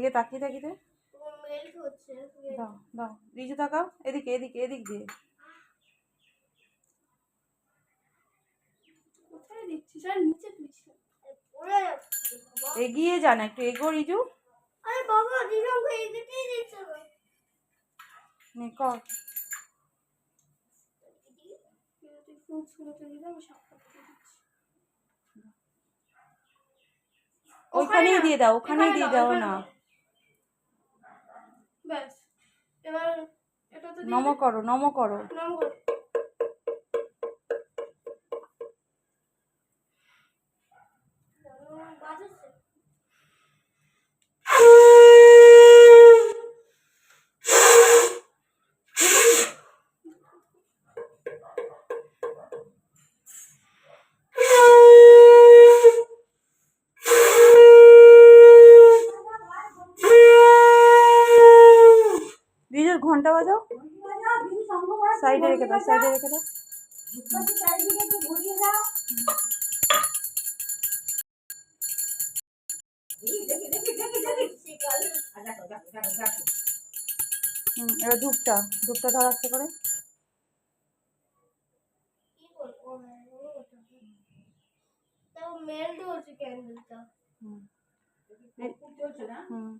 এদিকে তাকিয়ে দাও দাও রিজু তাকাও এদিকে এদিকে এদিক দিয়ে। এগিয়ে যান একটু এগো রিজু। আরে বাবা দিচ্ছে নে। কর। সবটা দিয়ে দাও ওখানেই দিয়ে দাও, না। ব্যাস। এবার এটা তো নম করো নম করো। নম বাজাচ্ছে রিজুর ঘণ্টা বাজাও। সাইডে রেখে দাও সাইডে রেখে দাও। হুম এবার ধূপটা ধূপটা ধর আস্তে করে। মেল্ট হচ্ছে ক্যান্ডেলটা হুম। হুম।